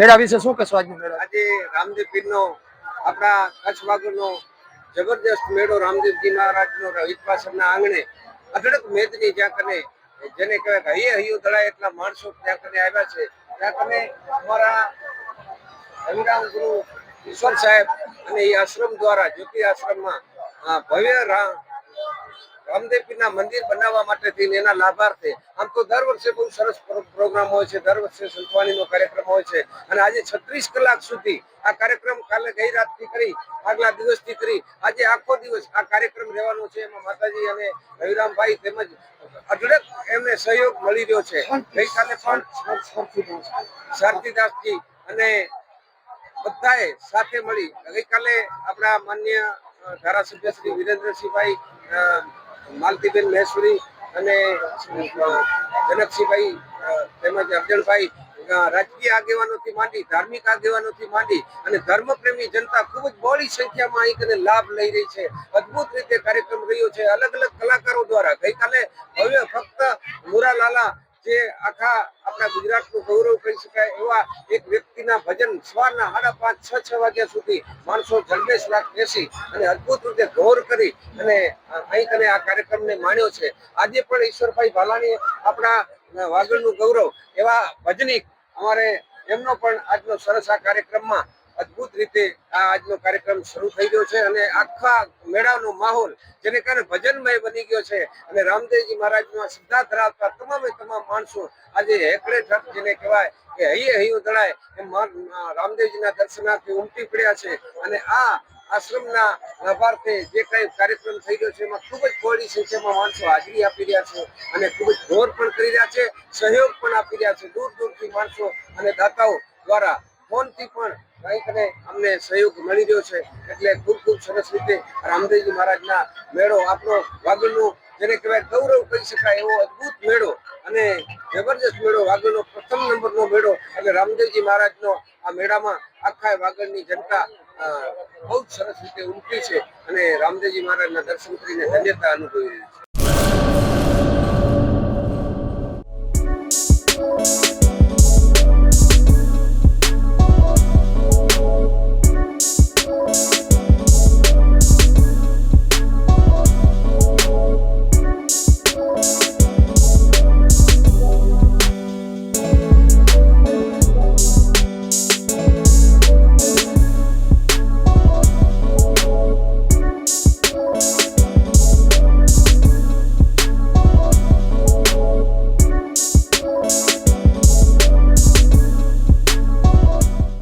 મેળા વિશે શું કહેશો આજની મેળા? આજે રામદેવ પીરનો આપણા કચ્છ ભાગનો જબરદસ્ત મેળો રામદેવજી મહારાજનો હિતપાસરના આંગણે અઢળક મેદની જ્યાં કને, જેને કહેવાય હૈયે હૈયું દળાય એટલા માણસો ત્યાં કને આવ્યા છે. ત્યાં કને અમારા હરિરામ ગુરુ ઈશ્વર સાહેબ અને એ આશ્રમ દ્વારા, જ્યોતિ આશ્રમમાં ભવ્ય રા- મંદિર બનાવવા માટે થઈને એના લાભાર્થે. આમ તો દર વર્ષે બહુ સરસ પ્રોગ્રામ હોય છે, દર વર્ષે સંતવાણીનો કાર્યક્રમ હોય છે. અને આજે છત્રીસ કલાક સુધી આ કાર્યક્રમ કાલે ગઈ રાતથી કરી, આગલા દિવસથી કરી. આજે આખો દિવસ આ કાર્યક્રમ રહેવાનો છે. એમાં માતાજી અને રવિરામભાઈ તેમજ અઢળક એમને સહયોગ મળી રહ્યો છે. ગઈકાલે પણ શાંતિદાસજી અને બધાએ સાથે મળી. ગઈકાલે આપણા માન્ય ધારાસભ્ય શ્રી વિરેન્દ્રસિંહભાઈ માલતીબેન મહેશ્વરી અને જનકસિંહભાઈ તેમજ અફજલભાઈ રાજકીય આગેવાનોથી માંડી, ધાર્મિક આગેવાનોથી માંડી અને ધર્મપ્રેમી જનતા ખૂબ જ બહોળી સંખ્યામાં અહીં કને લાભ લઈ રહી છે. અદ્ભુત રીતે કાર્યક્રમ રહ્યો છે. અલગ અલગ કલાકારો દ્વારા ગઈકાલે હવે ફક્ત મુરાલાલા જે આખા આપણા ગુજરાતનું ગૌરવ કહી શકાય એવા એક વ્યક્તિના ભજન સવારના સાડા પાંચ, છ છ વાગ્યા સુધી માણસો જલ્બેશ રાખ બેસી અને અદ્ભુત રીતે ગૌર કરી અને અહીં કને આ કાર્યક્રમને માણ્યો છે. આજે પણ ઈશ્વરભાઈ ભાલાણી આપણા વાગડનું ગૌરવ એવા ભજનિક અમારે એમનો પણ આજનો સરસ આ કાર્યક્રમમાં અદ્ભુત રીતે આ આજનો કાર્યક્રમ શરૂ થઈ ગયો છે અને આખા મેળાનો માહોલ, જેને કારણે ભજનમય બની ગયો છે અને રામદેવજી મહારાજનો શ્રદ્ધા ધરાવતા તમામે તમામ માણસો આજે હેકડે ઠક જેને કહેવાય કે હૈયે હૈયું દળાય એમ રામદેવજીના દર્શનાર્થે ઉમટી પડ્યા છે. અને આ આશ્રમના લાભાર્થે જે કઈ કાર્યક્રમ થઈ રહ્યો છે, એમાં ખૂબ જ બહોળી સંખ્યામાં માણસો હાજરી આપી રહ્યા છે અને ખૂબ જ ગૌર પણ કરી રહ્યા છે, સહયોગ પણ આપી રહ્યા છે. દૂર દૂરથી માણસો અને દાતાઓ દ્વારા ફોનથી પણ અહીં કને અમને સહયોગ મળી રહ્યો છે એટલે ખૂબ ખૂબ સરસ રીતે રામદેવજી મહારાજના મેળો આપણો વાગડનું જેને કહેવાય ગૌરવ કહી શકાય એવો અદ્ભુત મેળો અને જબરજસ્ત મેળો વાગડનો પ્રથમ નંબરનો મેળો એટલે રામદેવજી મહારાજનો આ મેળામાં આખા વાગડની જનતા બહુ જ સરસ રીતે ઉમટી છે અને રામદેવજી મહારાજના દર્શન કરીને ધન્યતા અનુભવી રહી છે.